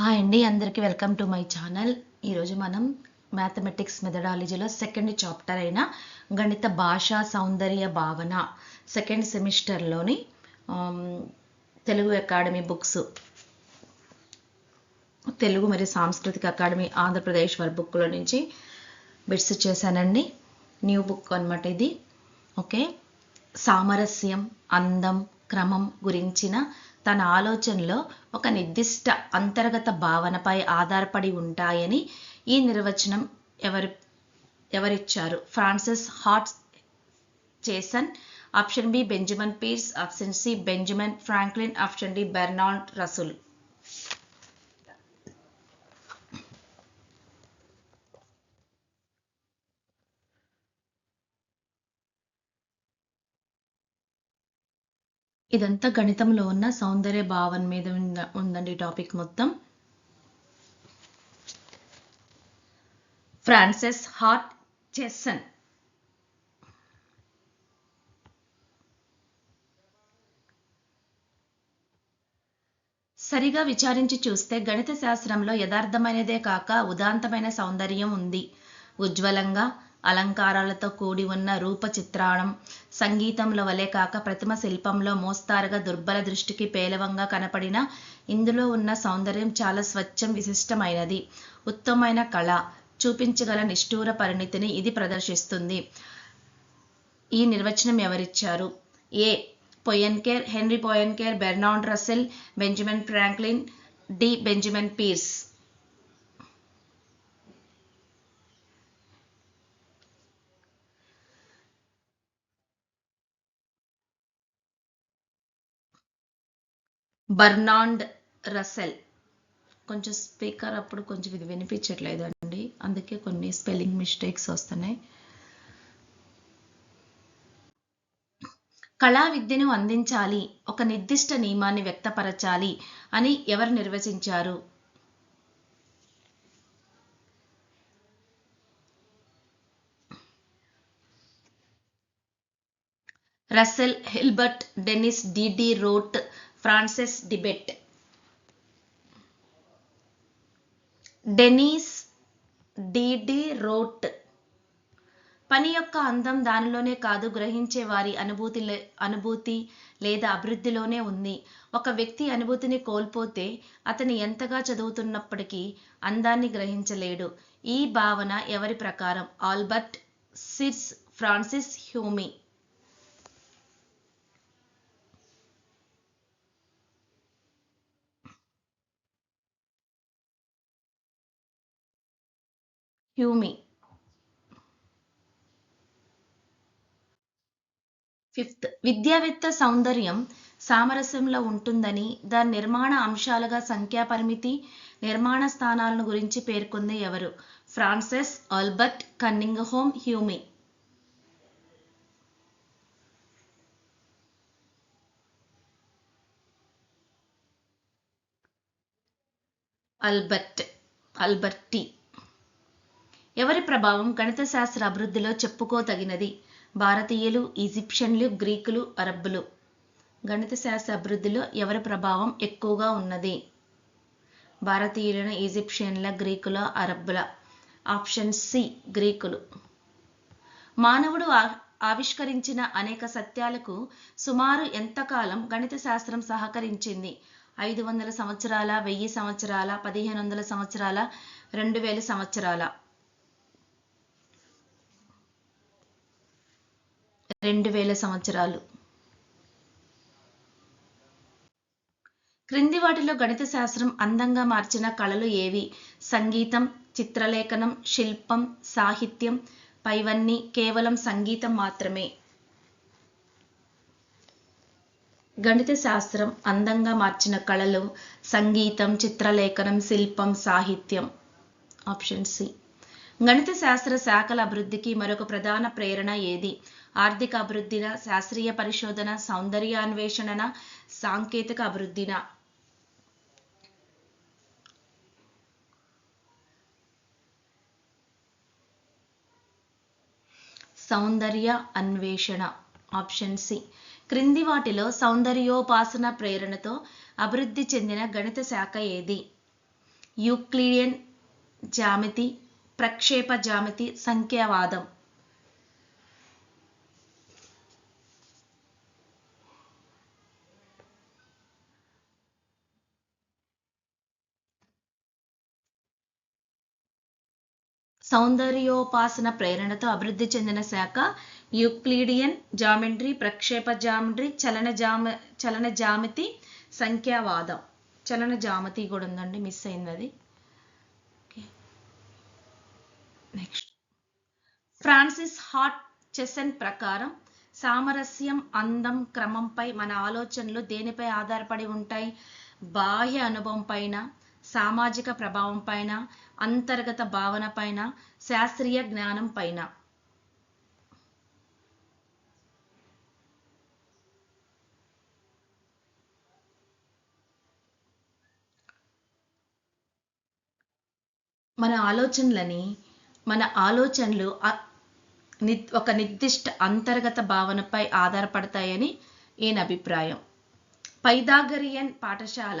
Hi అండి అందరికీ welcome to my channel. ఈరోజు మనం మ్యాథమెటిక్స్ మెథడాలజీలో సెకండ్ చాప్టర్ అయిన గణిత భాషా సౌందర్య భావన సెకండ్ సెమిస్టర్లోని తెలుగు అకాడమీ బుక్స్. తెలుగు మరియు సాంస్కృతిక అకాడమీ ఆంధ్రప్రదేశ్ వారి బుక్లో నుంచి బిట్స్ చేశానండి. న్యూ బుక్ అనమాట ఇది. ఓకే? సామరస్యం అందం క్రమం గురించిన తన ఆలోచనలో ఒక నిర్దిష్ట అంతర్గత భావనపై ఆధారపడి ఉంటాయని ఈ నిర్వచనం ఎవరి ఎవరిచ్చారు? Francis Hutcheson option B Benjamin Peirce option C Benjamin Franklin option D Bertrand Russell ఇదంతా గణితంలో ఉన్న సౌందర్య భావన మీద ఉందండి టాపిక్ మొత్తం. ఫ్రాన్సిస్ హార్ట్ చెస్సన్ సరిగా విచారించి చూస్తే గణిత శాస్త్రంలో యథార్థమైనదే కాక ఉదాంతమైన సౌందర్యం ఉంది. ఉజ్వలంగా అలంకారాలతో కూడి ఉన్న రూప చిత్రాణం సంగీతంలో వలె కాక ప్రతిమ శిల్పంలో మోస్తారుగా దుర్బల దృష్టికి పేలవంగా కనపడిన ఇందులో ఉన్న సౌందర్యం చాలా స్వచ్ఛం విశిష్టమైనది. ఉత్తమమైన కళ చూపించగల నిష్ఠూర పరిణితిని ఇది ప్రదర్శిస్తుంది. ఈ నిర్వచనం ఎవరిచ్చారు? A. Poincare Henri Poincare Bertrand Russell Benjamin Franklin D. Benjamin Peirce. Bertrand Russell కొంచెం స్పీకర్ అప్పుడు కొంచెం ఇది వినిపించట్లేదు అండి అందుకే కొన్ని స్పెల్లింగ్ మిస్టేక్స్ వస్తున్నాయి. కళా విద్యను అందించాలి ఒక నిర్దిష్ట నియమాన్ని వ్యక్తపరచాలి అని ఎవరు నిర్వచించారు? Russell Hilbert Denis Diderot Francis debut Denis Diderot పని యొక్క అందం దానిలోనే కాదు గ్రహించే వారి అనుభూతి లే- అనుభూతి లేదా అభివృద్ధిలోనే ఉంది. ఒక వ్యక్తి అనుభూతిని కోల్పోతే అతని ఎంతగా చదువుతున్నప్పటికీ అందాన్ని గ్రహించలేడు. ఈ భావన ఎవరి ప్రకారం? ఆల్బర్ట్ సిర్స్ ఫ్రాన్సిస్ హ్యూమీ. హ్యూమీ. ఫిఫ్త్ విద్యావేత్త సౌందర్యం సామరస్యంలో ఉంటుందని దాని నిర్మాణ అంశాలుగా సంఖ్యా పరిమితి నిర్మాణ స్థానాలను గురించి పేర్కొంది ఎవరు? Francis Albert Cunningham Hume. Albert Alberti ఎవరి ప్రభావం గణిత శాస్త్ర అభివృద్ధిలో చెప్పుకోతగినది భారతీయులు ఈజిప్షియన్లు గ్రీకులు అరబ్బులు. గణిత శాస్త్ర అభివృద్ధిలో ఎవరి ప్రభావం ఎక్కువగా ఉన్నది? భారతీయులైన ఈజిప్షియన్ల గ్రీకుల అరబ్బుల. ఆప్షన్ సి గ్రీకులు. మానవుడు ఆ- ఆవిష్కరించిన అనేక సత్యాలకు సుమారు ఎంతకాలం గణిత శాస్త్రం సహకరించింది? ఐదు వందల సంవత్సరాల వెయ్యి సంవత్సరాల పదిహేను వందల సంవత్సరాల రెండు వేల సంవత్సరాల. రెండు వేల సంవత్సరాలు. క్రింది వాటిలో గణిత శాస్త్రం అందంగా మార్చిన కళలు ఏవి? సంగీతం చిత్రలేఖనం శిల్పం సాహిత్యం పైవన్నీ కేవలం సంగీతం మాత్రమే. గణిత శాస్త్రం అందంగా మార్చిన కళలు సంగీతం చిత్రలేఖనం శిల్పం సాహిత్యం. Option C. గణిత శాస్త్ర శాఖల అభివృద్ధికి మరొక ప్రధాన ప్రేరణ ఏది? ఆర్థిక అభివృద్ధిన శాస్త్రీయ పరిశోధన సౌందర్యాన్వేషణ సాంకేతిక అభివృద్ధిన. సౌందర్య అన్వేషణ ఆప్షన్ సి. క్రింది వాటిలో సౌందర్యోపాసన ప్రేరణతో అభివృద్ధి చెందిన గణిత శాఖ ఏది? యూక్లిడియన్ జామితి ప్రక్షేప జామితి సంఖ్యావాదం. సౌందర్యోపాసన ప్రేరణతో అభివృద్ధి చెందిన శాఖ యూక్లిడియన్ జామెట్రీ ప్రక్షేప జామెట్రీ చలన జామ చలన జామితి సంఖ్యావాదం. చలన జామతి కూడా ఉందండి మిస్ అయింది అది నెక్స్ట్ ఫ్రాన్సిస్ హాట్ చెసన్ ప్రకారం సామరస్యం అందం క్రమంపై మన ఆలోచనలు దేనిపై ఆధారపడి ఉంటాయి? బాహ్య అనుభవం పైన సామాజిక ప్రభావం పైన అంతర్గత భావన పైన శాస్త్రీయ జ్ఞానం పైన. మన ఆలోచనలని మన ఆలోచనలు ఒక నిర్దిష్ట అంతర్గత భావనపై ఆధారపడతాయని ఈయన అభిప్రాయం. పైదాగరియన్ పాఠశాల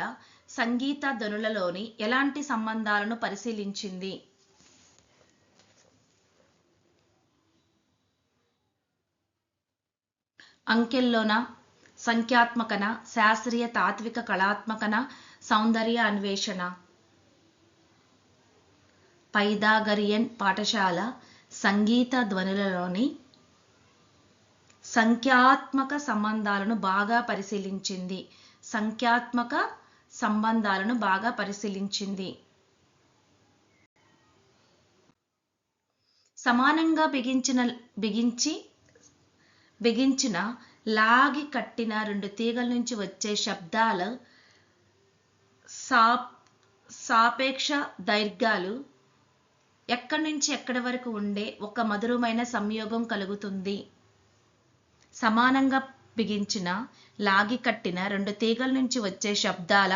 సంగీత ధనులలోని ఎలాంటి సంబంధాలను పరిశీలించింది? అంకెల్లోన సంఖ్యాత్మకన శాస్త్రీయ తాత్విక కళాత్మకన సౌందర్య అన్వేషణ. పైదాగరియన్ పాఠశాల సంగీత ధ్వనులలోని సంఖ్యాత్మక సంబంధాలను బాగా పరిశీలించింది. సంఖ్యాత్మక సంబంధాలను బాగా పరిశీలించింది. సమానంగా బిగించిన బిగించి బిగించిన లాగి కట్టిన రెండు తీగల నుంచి వచ్చే శబ్దాలు సా సాపేక్ష దైర్ఘ్యాలు ఎక్కడి నుంచి ఎక్కడి వరకు ఉండే ఒక మధురమైన సంయోగం కలుగుతుంది. సమానంగా బిగించిన లాగి కట్టిన రెండు తీగల నుంచి వచ్చే శబ్దాల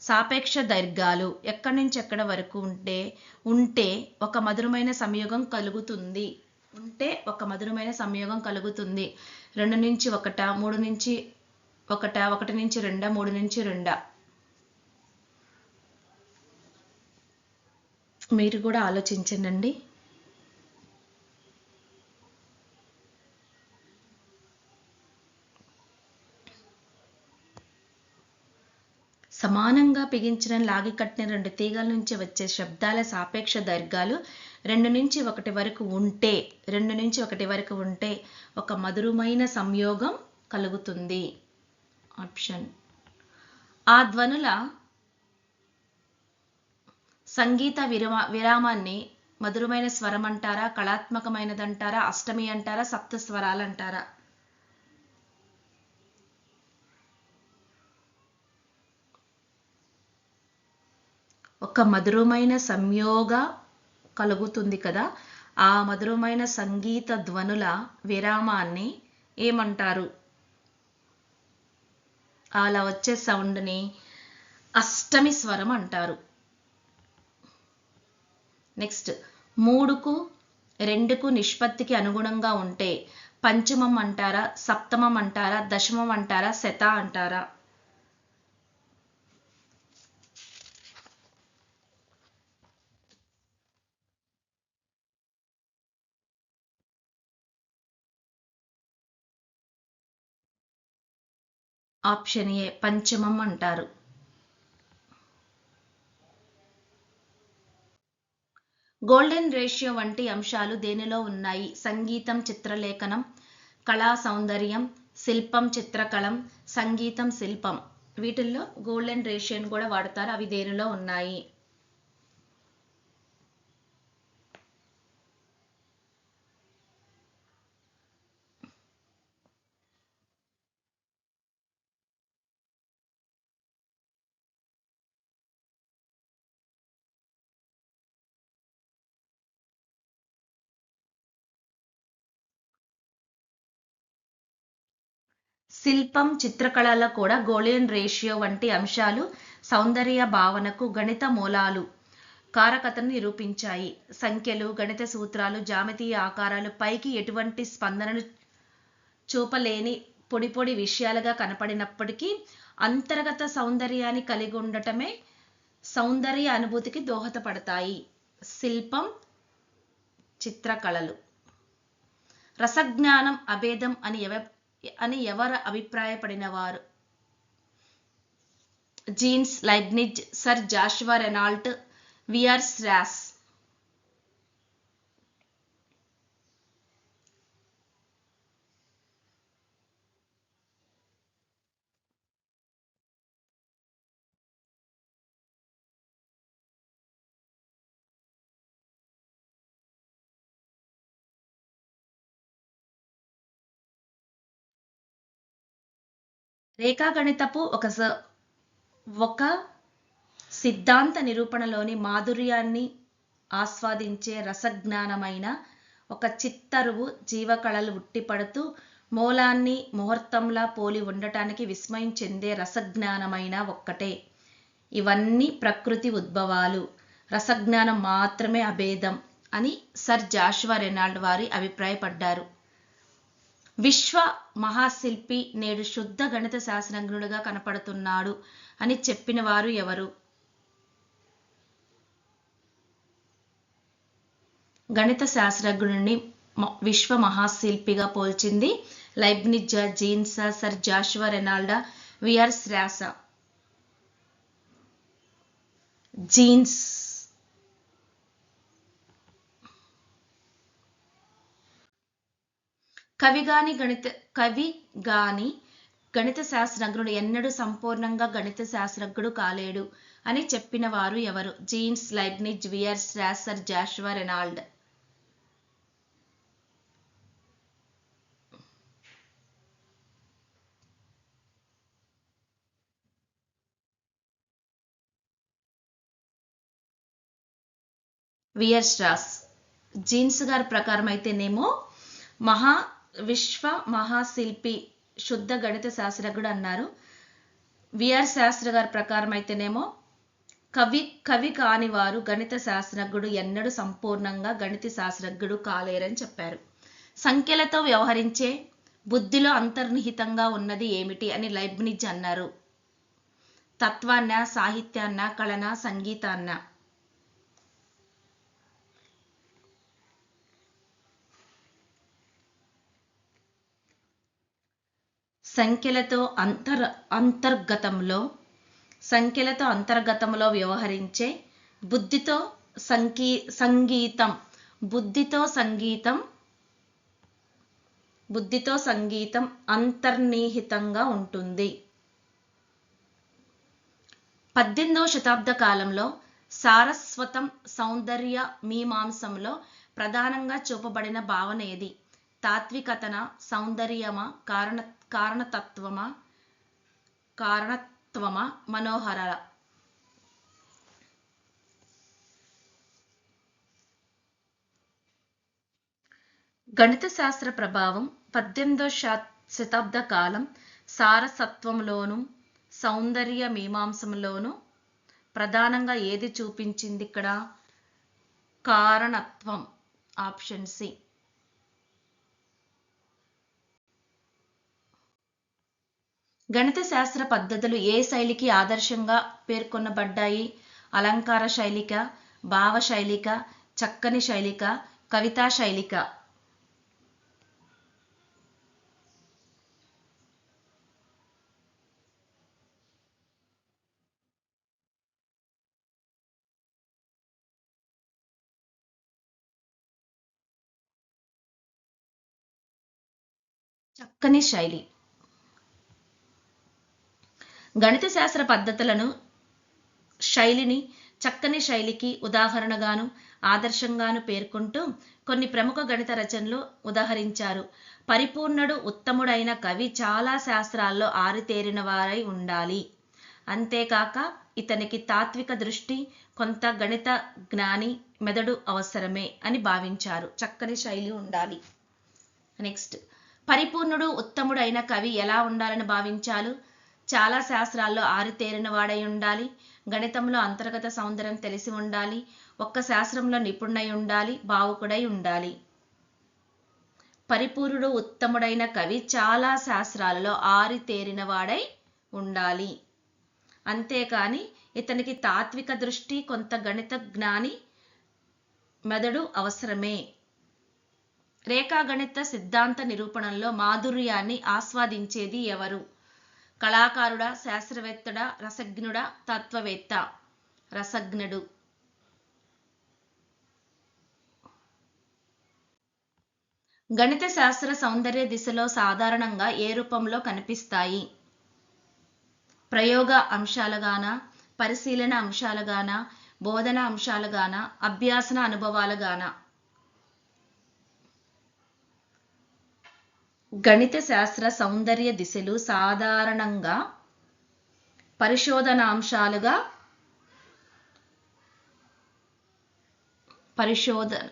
సాపేక్ష దైర్ఘాలు ఎక్కడి నుంచి ఎక్కడ వరకు ఉంటే ఉంటే ఒక మధురమైన సంయోగం కలుగుతుంది. ఉంటే ఒక మధురమైన సంయోగం కలుగుతుంది. రెండు నుంచి ఒకట మూడు నుంచి ఒకట ఒకటి నుంచి రెండ మూడు నుంచి రెండ. మీరు కూడా ఆలోచించండి సమానంగా బిగించిన లాగి కట్టిన రెండు తీగల నుంచి వచ్చే శబ్దాల సాపేక్ష దైర్ఘ్యాలు రెండు నుంచి ఒకటి వరకు ఉంటే రెండు నుంచి ఒకటి వరకు ఉంటే ఒక మధురమైన సంయోగం కలుగుతుంది. ఆప్షన్. ఆ ధ్వనుల సంగీత విరమా విరామాన్ని మధురమైన స్వరం అంటారా కళాత్మకమైనదంటారా అష్టమి అంటారా సప్త స్వరాలు అంటారా ఒక మధురమైన సంయోగ కలుగుతుంది కదా. ఆ మధురమైన సంగీత ధ్వనుల విరామాన్ని ఏమంటారు? అలా వచ్చే సౌండ్ని అష్టమి స్వరం అంటారు. నెక్స్ట్ మూడుకు రెండుకు నిష్పత్తికి అనుగుణంగా ఉంటే పంచమం అంటారా సప్తమం అంటారా దశమం అంటారా శత అంటారా? ఆప్షన్ ఏ పంచమం అంటారు. గోల్డెన్ రేషియో వంటి అంశాలు దేనిలో ఉన్నాయి? సంగీతం చిత్రలేఖనం కళా సౌందర్యం శిల్పం చిత్రకళం సంగీతం శిల్పం. వీటిల్లో గోల్డెన్ రేషియోని కూడా వాడతారు. అవి దేనిలో ఉన్నాయి? శిల్పం చిత్రకళలో కూడా గోలియన్ రేషియో వంటి అంశాలు సౌందర్య భావనకు గణిత మూలాలు కారకతను నిరూపించాయి. సంఖ్యలు గణిత సూత్రాలు జామితీయ ఆకారాలు పైకి ఎటువంటి స్పందనను చూపలేని పొడి పొడి విషయాలుగా కనపడినప్పటికీ అంతర్గత సౌందర్యాన్ని కలిగి ఉండటమే సౌందర్య అనుభూతికి దోహదపడతాయి. శిల్పం చిత్రకళలు. రసజ్ఞానం అభేదం అని ఎవ అని ఎవరు అభిప్రాయపడినవారు Jeans Leibniz Sir Joshua Reynolds Weierstrass రేఖాగణితపు ఒక స ఒక సిద్ధాంత నిరూపణలోని మాధుర్యాన్ని ఆస్వాదించే రసజ్ఞానమైన ఒక చిత్తరువు జీవకళలు ఉట్టిపడుతూ మూలాన్ని ముహూర్తంలా పోలి ఉండటానికి విస్మయం చెందే రసజ్ఞానమైన ఒక్కటే. ఇవన్నీ ప్రకృతి ఉద్భవాలు. రసజ్ఞానం మాత్రమే అభేదం అని సర్ జాషువా రెనాల్డ్ వారి అభిప్రాయపడ్డారు. విశ్వ మహాశిల్పి నేడు శుద్ధ గణిత శాస్త్రజ్ఞుడిగా కనపడుతున్నాడు అని చెప్పిన వారు ఎవరు? గణిత శాస్త్రజ్ఞుడిని విశ్వ మహాశిల్పిగా పోల్చింది లైబ్నిజా జీన్సా సర్ జాషువా రెనాల్డా విఆర్ శ్రాస. జీన్స్ కవిగాని గణిత కవి గాని గణిత శాస్త్రజ్ఞుడు ఎన్నడూ సంపూర్ణంగా గణిత శాస్త్రజ్ఞుడు కాలేడు అని చెప్పిన వారు ఎవరు? Jeans Leibniz Weierstrass Joshua Reynolds. Weierstrass Jeans గారి ప్రకారం అయితేనేమో మహా విశ్వ మహాశిల్పి శుద్ధ గణిత శాస్త్రజ్ఞుడు అన్నారు. విఆర్ శాస్త్ర గారి ప్రకారం అయితేనేమో కవి కవి కాని వారు గణిత శాస్త్రజ్ఞుడు ఎన్నడూ సంపూర్ణంగా గణిత శాస్త్రజ్ఞుడు కాలేరని చెప్పారు. సంఖ్యలతో వ్యవహరించే బుద్ధిలో అంతర్నిహితంగా ఉన్నది ఏమిటి అని లైబ్నిజ్ అన్నారు. తత్వాన్న సాహిత్యాన్న కళన సంగీతాన్న. సంఖ్యలతో అంతర్ అంతర్గతంలో సంఖ్యలతో అంతర్గతంలో వ్యవహరించే బుద్ధితో సంగీ సంగీతం బుద్ధితో సంగీతం బుద్ధితో సంగీతం అంతర్నిహితంగా ఉంటుంది. పద్దెనిమిదవ శతాబ్ద కాలంలో సారస్వతం సౌందర్య మీమాంసంలో ప్రధానంగా చూపబడిన భావన ఏది? తాత్వికతన సౌందర్యమా కారణ కారణతత్వమా? కారణత్వమా? మనోహర గణిత శాస్త్ర ప్రభావం పద్దెనిమిదో శతాబ్ద కాలం సారసత్వంలోను సౌందర్య మీమాంసంలోను ప్రధానంగా ఏది చూపించింది ఇక్కడ? కారణత్వం ఆప్షన్ సి. గణిత శాస్త్ర పద్ధతులు ఏ శైలికి ఆదర్శంగా పేర్కొనబడ్డాయి? అలంకార శైలిక భావ శైలిక చక్కని శైలిక కవితా శైలిక? చక్కని శైలి. గణిత శాస్త్ర పద్ధతులను శైలిని చక్కని శైలికి ఉదాహరణగాను ఆదర్శంగాను పేర్కొంటూ కొన్ని ప్రముఖ గణిత రచనలు ఉదాహరించారు. పరిపూర్ణుడు ఉత్తముడైన కవి చాలా శాస్త్రాల్లో ఆరితేరిన వారై ఉండాలి. అంతేకాక ఇతనికి తాత్విక దృష్టి కొంత గణిత జ్ఞాని మెదడు అవసరమే అని భావించారు. చక్కని శైలి ఉండాలి. నెక్స్ట్. పరిపూర్ణుడు ఉత్తముడైన కవి ఎలా ఉండాలని భావించాలు? చాలా శాస్త్రాల్లో ఆరితేరిన వాడై ఉండాలి. గణితంలో అంతర్గత సౌందర్యం తెలిసి ఉండాలి. ఒక్క శాస్త్రంలో నిపుణుడై ఉండాలి. భావుకుడై ఉండాలి. పరిపూర్ణుడు ఉత్తముడైన కవి చాలా శాస్త్రాలలో ఆరితేరిన వాడై ఉండాలి. అంతేకాని ఇతనికి తాత్విక దృష్టి కొంత గణిత జ్ఞాని మెదడు అవసరమే. రేఖాగణిత సిద్ధాంత నిరూపణలో మాధుర్యాన్ని ఆస్వాదించేది ఎవరు? కళాకారుడా శాస్త్రవేత్తడా రసజ్ఞుడా తత్వవేత్త. రసజ్ఞుడు. గణిత శాస్త్ర సౌందర్య దిశలో సాధారణంగా ఏ రూపంలో కనిపిస్తాయి? ప్రయోగ అంశాలుగాన పరిశీలన అంశాలుగాన బోధన అంశాలుగాన అభ్యాసన అనుభవాలుగాన? గణిత శాస్త్ర సౌందర్య దిశలు సాధారణంగా పరిశోధనాంశాలుగా పరిశోధన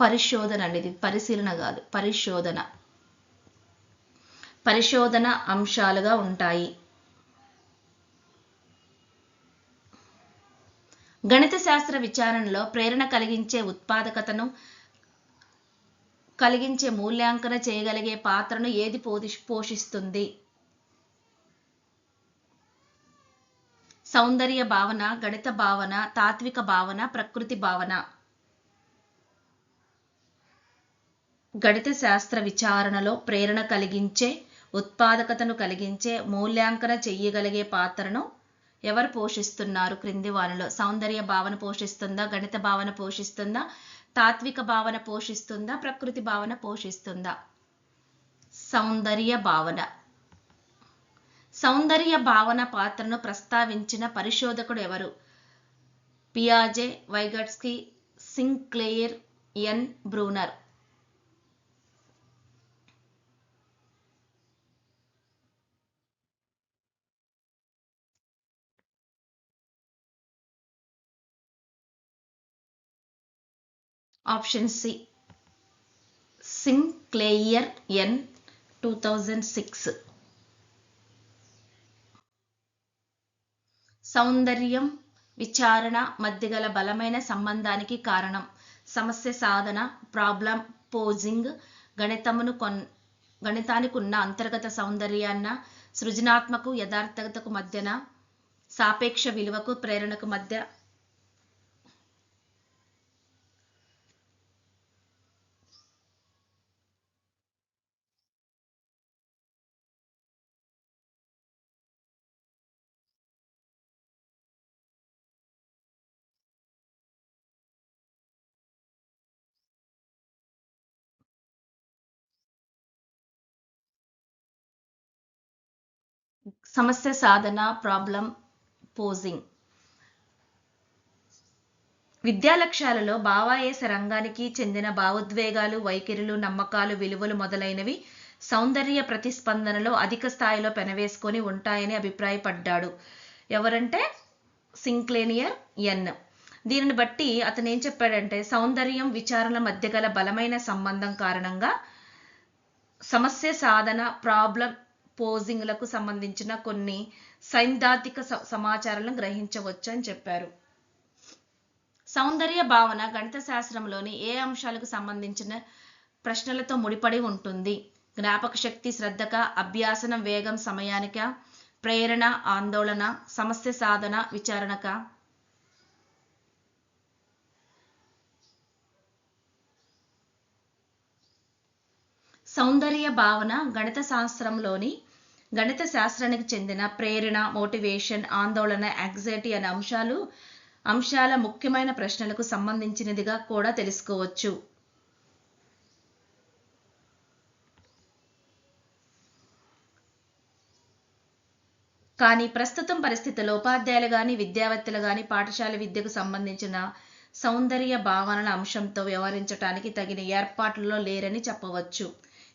పరిశోధన అనేది పరిశీలన కాదు పరిశోధన. పరిశోధన అంశాలుగా ఉంటాయి. గణిత శాస్త్ర విచారణలో ప్రేరణ కలిగించే ఉత్పాదకతను కలిగించే మూల్యాంకన చేయగలిగే పాత్రను ఏది పోషిస్తుంది? సౌందర్య భావన గణిత భావన తాత్విక భావన ప్రకృతి భావన? గణిత శాస్త్ర విచారణలో ప్రేరణ కలిగించే ఉత్పాదకతను కలిగించే మూల్యాంకన చెయ్యగలిగే పాత్రను ఎవరు పోషిస్తున్నారు క్రింది వారిలో? సౌందర్య భావన పోషిస్తుందా? గణిత భావన పోషిస్తుందా? తాత్విక భావన పోషిస్తుందా? ప్రకృతి భావన పోషిస్తుందా? సౌందర్య భావన. సౌందర్య భావన పాత్రను ప్రస్తావించిన పరిశోధకుడు ఎవరు? పియాజే Vygotsky Sinclair N. Bruner. Option C. Sinclair N two thousand six. సౌందర్యం విచారణ మధ్య గల బలమైన సంబంధానికి కారణం. సమస్య సాధన ప్రాబ్లం పోజింగ్ గణితమును కొన్ గణితానికి ఉన్న అంతర్గత సౌందర్యాన్న సృజనాత్మకు యథార్థతకు మధ్యన సాపేక్ష విలువకు ప్రేరణకు మధ్య సమస్య సాధన ప్రాబ్లం పోజింగ్. విద్యా లక్ష్యాలలో భావాయేస రంగానికి చెందిన భావోద్వేగాలు వైఖరులు నమ్మకాలు విలువలు మొదలైనవి సౌందర్య ప్రతిస్పందనలో అధిక స్థాయిలో పెనవేసుకొని ఉంటాయని అభిప్రాయపడ్డాడు. ఎవరంటే సింక్లేనియర్ ఎన్. దీనిని బట్టి అతను ఏం చెప్పాడంటే సౌందర్యం విచారణ మధ్య గల బలమైన సంబంధం కారణంగా సమస్య సాధన ప్రాబ్లం పోజింగ్లకు సంబంధించిన కొన్ని సైద్ధాంతిక స- సమాచారాలను గ్రహించవచ్చు అని చెప్పారు. సౌందర్య భావన గణిత శాస్త్రంలోని ఏ అంశాలకు సంబంధించిన ప్రశ్నలతో ముడిపడి ఉంటుంది? జ్ఞాపక శక్తి శ్రద్ధక అభ్యాసనం వేగం సమయానిక ప్రేరణ ఆందోళన సమస్య సాధన విచారణక సౌందర్య భావన గణిత శాస్త్రంలోని గణిత శాస్త్రానికి చెందిన ప్రేరణ మోటివేషన్ ఆందోళన యాంగ్జైటీ అనే అంశాలు అంశాల ముఖ్యమైన ప్రశ్నలకు సంబంధించినదిగా కూడా తెలుసుకోవచ్చు. కానీ ప్రస్తుతం పరిస్థితుల్లో ఉపాధ్యాయులు కానీ విద్యావేత్తలు కానీ పాఠశాల విద్యకు సంబంధించిన సౌందర్య భావనల అంశంతో వ్యవహరించడానికి తగిన ఏర్పాట్లలో లేరని చెప్పవచ్చు.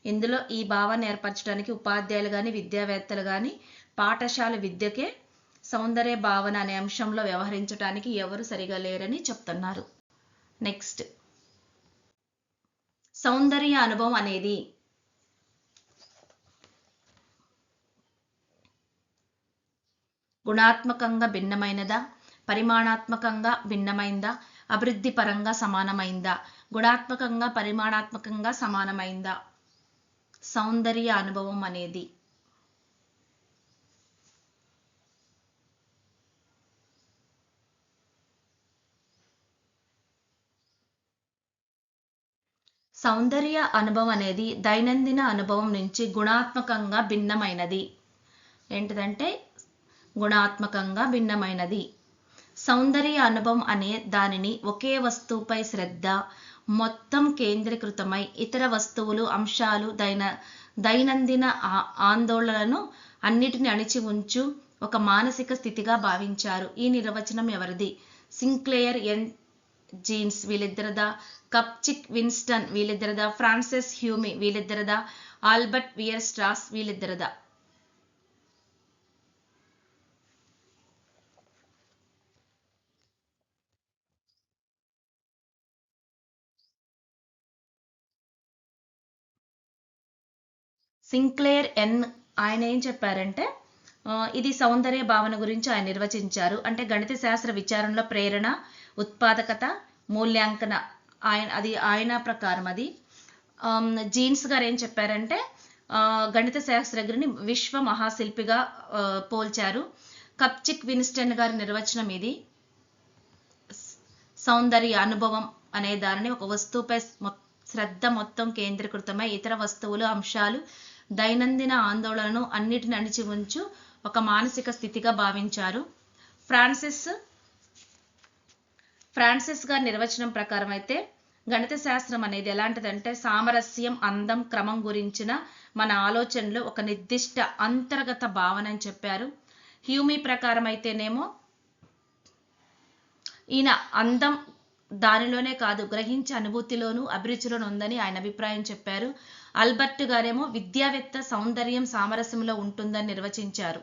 ఇందులో ఈ భావాన్ని ఏర్పరచడానికి ఉపాధ్యాయులు కానీ విద్యావేత్తలు కానీ పాఠశాల విద్యకే సౌందర్య భావన అనే అంశంలో వ్యవహరించడానికి ఎవరు సరిగా లేరని చెప్తున్నారు. నెక్స్ట్. సౌందర్య అనుభవం అనేది గుణాత్మకంగా భిన్నమైనదా? పరిమాణాత్మకంగా భిన్నమైందా? అభివృద్ధి పరంగా సమానమైందా? గుణాత్మకంగా పరిమాణాత్మకంగా సమానమైందా? సౌందర్య అనుభవం అనేది. సౌందర్య అనుభవం అనేది దైనందిన అనుభవం నుంచి గుణాత్మకంగా భిన్నమైనది. ఏంటిదంటే గుణాత్మకంగా భిన్నమైనది. సౌందర్య అనుభవం అనే దానిని ఒకే వస్తువుపై శ్రద్ధ మొత్తం కేంద్రీకృతమై ఇతర వస్తువులు అంశాలు దైన దైనందిన ఆ- ఆందోళనలను అన్నిటిని అణిచి ఉంచు ఒక మానసిక స్థితిగా భావించారు. ఈ నిర్వచనం ఎవరిది? సింక్లేయర్ ఎన్ జీన్స్ వీళ్ళిద్దరదా? కప్చిక్ విన్స్టన్ వీళ్ళిద్దరదా? ఫ్రాన్సిస్ హ్యూమి వీళ్ళిద్దరదా? ఆల్బర్ట్ వియర్ స్ట్రాస్ వీళ్ళిద్దరదా? సింక్లేర్ ఎన్ ఆయన ఏం చెప్పారంటే ఇది సౌందర్య భావన గురించి ఆయన నిర్వచించారు. అంటే గణిత శాస్త్ర విచారణలో ప్రేరణ ఉత్పాదకత మూల్యాంకన ఆయన అది ఆయన ప్రకారం అది. జీన్స్ గారు ఏం చెప్పారంటే ఆ, గణిత శాస్త్రజ్ఞుని విశ్వ మహాశిల్పిగా ఆ, పోల్చారు. కప్చిక్ విన్స్టన్ గారి నిర్వచనం ఇది. సౌందర్య అనుభవం అనే దానిని ఒక వస్తువుపై శ్రద్ధ మొత్తం కేంద్రీకృతమై ఇతర వస్తువులు అంశాలు దైనందిన ఆందోళనను అన్నిటిని అణిచి ఉంచు ఒక మానసిక స్థితిగా భావించారు. ఫ్రాన్సిస్ ఫ్రాన్సిస్ గారి నిర్వచనం ప్రకారం అయితే గణిత శాస్త్రం అనేది ఎలాంటిదంటే సామరస్యం అందం క్రమం గురించిన మన ఆలోచనలు ఒక నిర్దిష్ట అంతర్గత భావన అని చెప్పారు. హ్యూమీ ప్రకారం అయితేనేమో ఈయన అందం దానిలోనే కాదు గ్రహించే అనుభూతిలోనూ అభిరుచిలోనూ ఉందని ఆయన అభిప్రాయం చెప్పారు. ఆల్బర్ట్ గారేమో విద్యావేత్త సౌందర్యం సామరస్యంలో ఉంటుందని నిర్వచించారు.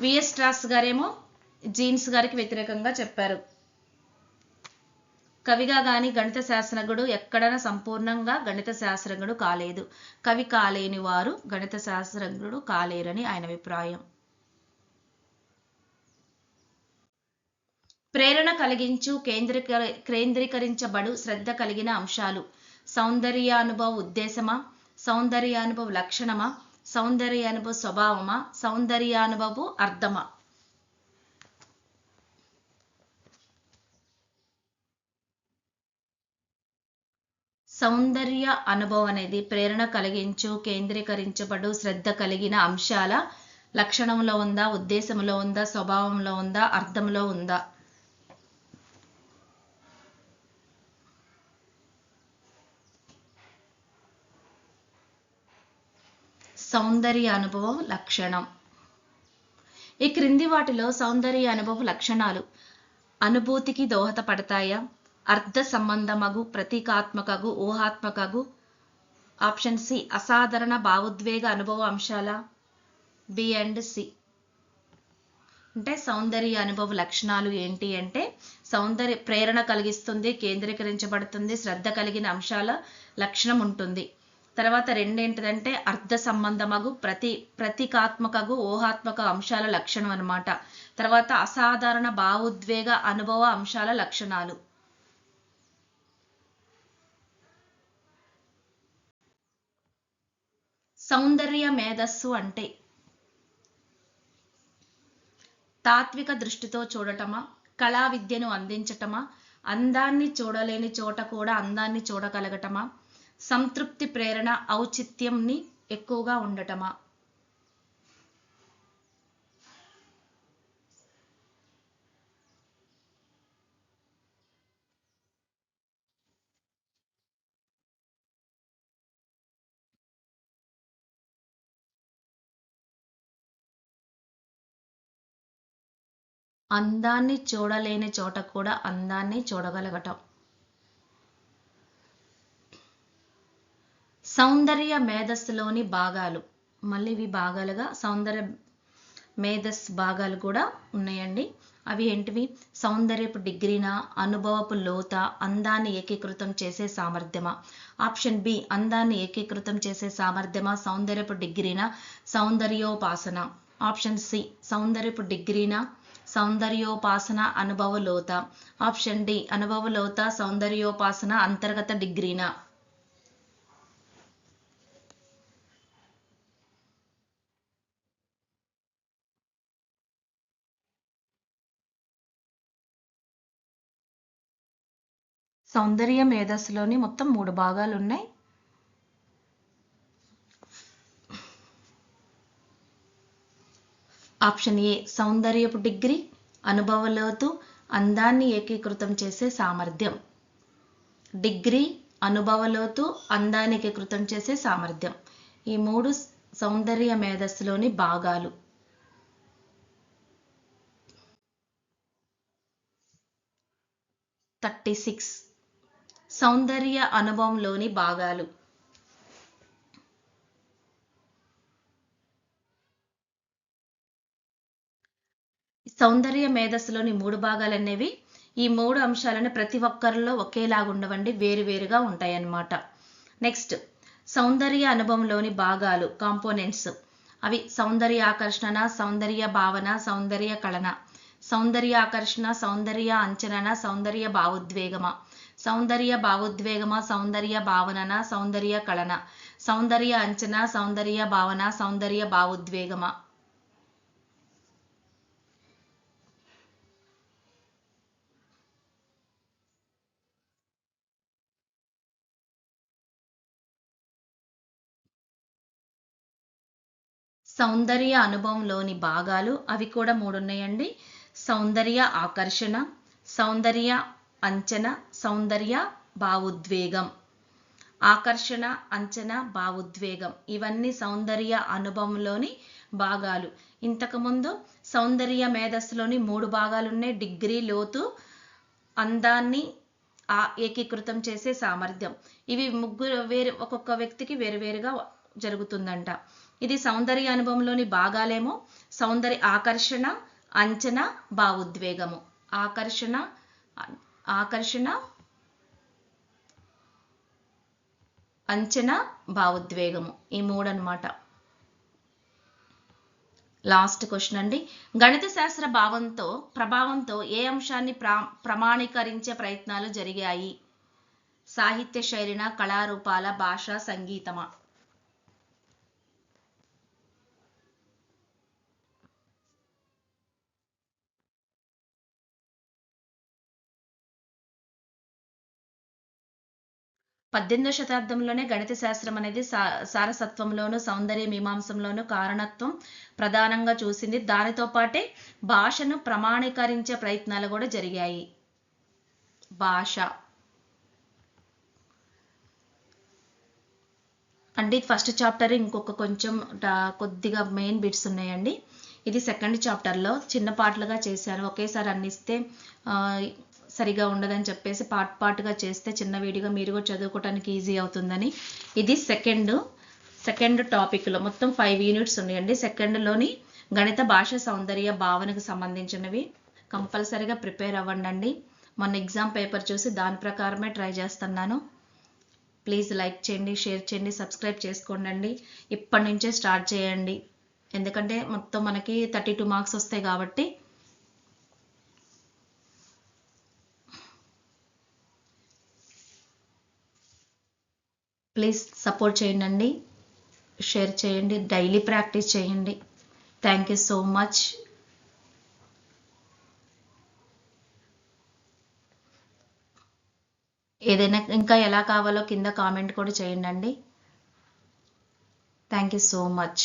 విఎస్ స్ట్రాస్ గారేమో జీన్స్ గారికి వ్యతిరేకంగా చెప్పారు. కవిగా గాని గణిత శాస్త్రజ్ఞుడు ఎక్కడైనా సంపూర్ణంగా గణిత శాస్త్రజ్ఞుడు కాలేదు. కవి కాలేని వారు గణిత శాస్త్రజ్ఞుడు కాలేరని ఆయన అభిప్రాయం. ప్రేరణ కలిగించు కేంద్రీకర కేంద్రీకరించబడు శ్రద్ధ కలిగిన అంశాలు. సౌందర్యానుభవ ఉద్దేశమా? సౌందర్యానుభవ లక్షణమా? సౌందర్యానుభవ స్వభావమా? సౌందర్యానుభవ అర్థమా? సౌందర్య అనుభవం అనేది ప్రేరణ కలిగించు కేంద్రీకరించబడు శ్రద్ధ కలిగిన అంశాల లక్షణంలో ఉందా ఉద్దేశంలో ఉందా స్వభావంలో ఉందా అర్థంలో ఉందా? సౌందర్య అనుభవం లక్షణం. ఈ క్రింది వాటిలో సౌందర్య అనుభవ లక్షణాలు అనుభూతికి దోహదపడతాయా? అర్థ సంబంధమగు ప్రతీకాత్మకగు ఊహాత్మకగు. ఆప్షన్ సి అసాధారణ భావోద్వేగ అనుభవ అంశాల. B and C. అంటే సౌందర్య అనుభవ లక్షణాలు ఏంటి అంటే సౌందర్య ప్రేరణ కలిగిస్తుంది కేంద్రీకరించబడుతుంది శ్రద్ధ కలిగిన అంశాల లక్షణం ఉంటుంది. తర్వాత రెండేంటిదంటే అర్థ సంబంధమగు ప్రతి ప్రతీకాత్మకగు ఊహాత్మక అంశాల లక్షణం అన్నమాట. తర్వాత అసాధారణ భావోద్వేగ అనుభవ అంశాల లక్షణాలు. సౌందర్య మేధస్సు అంటే తాత్విక దృష్టితో చూడటమా కళా విద్యను అందించటమా అందాన్ని చూడలేని చోట కూడా అందాన్ని చూడగలగటమా సంతృప్తి ప్రేరణ ఔచిత్యంని ఎక్కువగా ఉండటమా? అందాన్ని చూడలేని చోట కూడా అందాన్ని చూడగలగటం. సౌందర్య మేధస్సులోని భాగాలు. మళ్ళీ ఇవి భాగాలుగా సౌందర్య మేధస్ భాగాలు కూడా ఉన్నాయండి. అవి ఏంటివి? సౌందర్యపు డిగ్రీనా? అనుభవపు లోత? అందాన్ని ఏకీకృతం చేసే సామర్థ్యమా? ఆప్షన్ బి అందాన్ని ఏకీకృతం చేసే సామర్థ్యమా? సౌందర్యపు డిగ్రీనా? సౌందర్యోపాసన? ఆప్షన్ సి సౌందర్యపు డిగ్రీనా? సౌందర్యోపాసన? అనుభవలోత? ఆప్షన్ డి అనుభవలోత సౌందర్యోపాసన? అంతర్గత డిగ్రీనా? సౌందర్య మేధస్సులోని మొత్తం మూడు భాగాలు ఉన్నాయి ఆప్షన్ ఏ సౌందర్యపు డిగ్రీ అనుభవలోతు అందాన్ని ఏకీకృతం చేసే సామర్థ్యం. డిగ్రీ అనుభవలోతు అందాన్ని ఏకీకృతం చేసే సామర్థ్యం. ఈ మూడు సౌందర్య మేధస్సులోని భాగాలు. థర్టీ సిక్స్ సౌందర్య అనుభవంలోని భాగాలు. సౌందర్య మేధస్సులోని మూడు భాగాలు అనేవి ఈ మూడు అంశాలను ప్రతి ఒక్కరిలో ఒకేలాగా ఉండవండి వేరువేరుగా ఉంటాయన్నమాట. నెక్స్ట్ సౌందర్య అనుభవంలోని భాగాలు కాంపోనెంట్స్. అవి సౌందర్య ఆకర్షణ సౌందర్య భావన సౌందర్య కళన. సౌందర్య ఆకర్షణ సౌందర్య అంచనన సౌందర్య భావోద్వేగమ. సౌందర్య భావోద్వేగమ సౌందర్య భావనన సౌందర్య కళన? సౌందర్య అంచనా సౌందర్య భావన సౌందర్య భావోద్వేగమ? సౌందర్య అనుభవంలోని భాగాలు అవి కూడా మూడు ఉన్నాయండి సౌందర్య ఆకర్షణ సౌందర్య అంచనా సౌందర్య భావోద్వేగం. ఆకర్షణ అంచనా భావోద్వేగం. ఇవన్నీ సౌందర్య అనుభవంలోని భాగాలు. ఇంతకుముందు సౌందర్య మేధస్సులోని మూడు భాగాలు ఉన్నాయి డిగ్రీ లోతు అందాన్ని ఆ ఏకీకృతం చేసే సామర్థ్యం. ఇవి ముగ్గురు వేరు ఒక్కొక్క వ్యక్తికి వేరువేరుగా జరుగుతుందంట. ఇది సౌందర్య అనుభవంలోని భాగాలేమో? సౌందర్య ఆకర్షణ అంచనా భావోద్వేగము. ఆకర్షణ ఆకర్షణ అంచనా భావోద్వేగము. ఈ మూడు అనమాట లాస్ట్ క్వశ్చన్ అండి. గణిత శాస్త్ర భావంతో ప్రభావంతో ఏ అంశాన్ని ప్రా ప్రమాణీకరించే ప్రయత్నాలు జరిగాయి? సాహిత్య శైలిన కళారూపాల భాష సంగీతమా? పద్దెనిమిదవ శతాబ్దంలోనే గణిత శాస్త్రం అనేది సా సారసత్వంలోను సౌందర్య మీమాంసంలోను కారణత్వం ప్రధానంగా చూసింది. దానితో పాటే భాషను ప్రమాణీకరించే ప్రయత్నాలు కూడా జరిగాయి. భాష. అంటే ఇది ఫస్ట్ చాప్టర్ ఇంకొక కొంచెం కొద్దిగా మెయిన్ బిట్స్ ఉన్నాయండి. ఇది సెకండ్ చాప్టర్లో చిన్న పాటలుగా చేశాను ఒకేసారి అందిస్తే సరిగా ఉండదని చెప్పేసి పార్ట్ పార్ట్గా చేస్తే చిన్న వీడియోగా మీరు కూడా చదువుకోవడానికి ఈజీ అవుతుందని. ఇది సెకండ్ సెకండ్ టాపిక్లో మొత్తం ఫైవ్ యూనిట్స్ ఉన్నాయండి. సెకండ్లోని గణిత భాష సౌందర్య భావనకు సంబంధించినవి. కంపల్సరీగా ప్రిపేర్ అవ్వండి మొన్న ఎగ్జామ్ పేపర్ చూసి దాని ప్రకారమే ట్రై చేస్తున్నాను. ప్లీజ్ లైక్ చేయండి షేర్ చేయండి సబ్స్క్రైబ్ చేసుకోండి ఇప్పటి నుంచే స్టార్ట్ చేయండి. ఎందుకంటే మొత్తం మనకి థర్టీ టూ మార్క్స్ వస్తాయి కాబట్టి ప్లీజ్ సపోర్ట్ చేయండి షేర్ చేయండి డైలీ ప్రాక్టీస్ చేయండి. థ్యాంక్ యూ సో మచ్ ఏదైనా ఇంకా ఎలా కావాలో కింద కామెంట్ కూడా చేయండి థ్యాంక్ యూ సో మచ్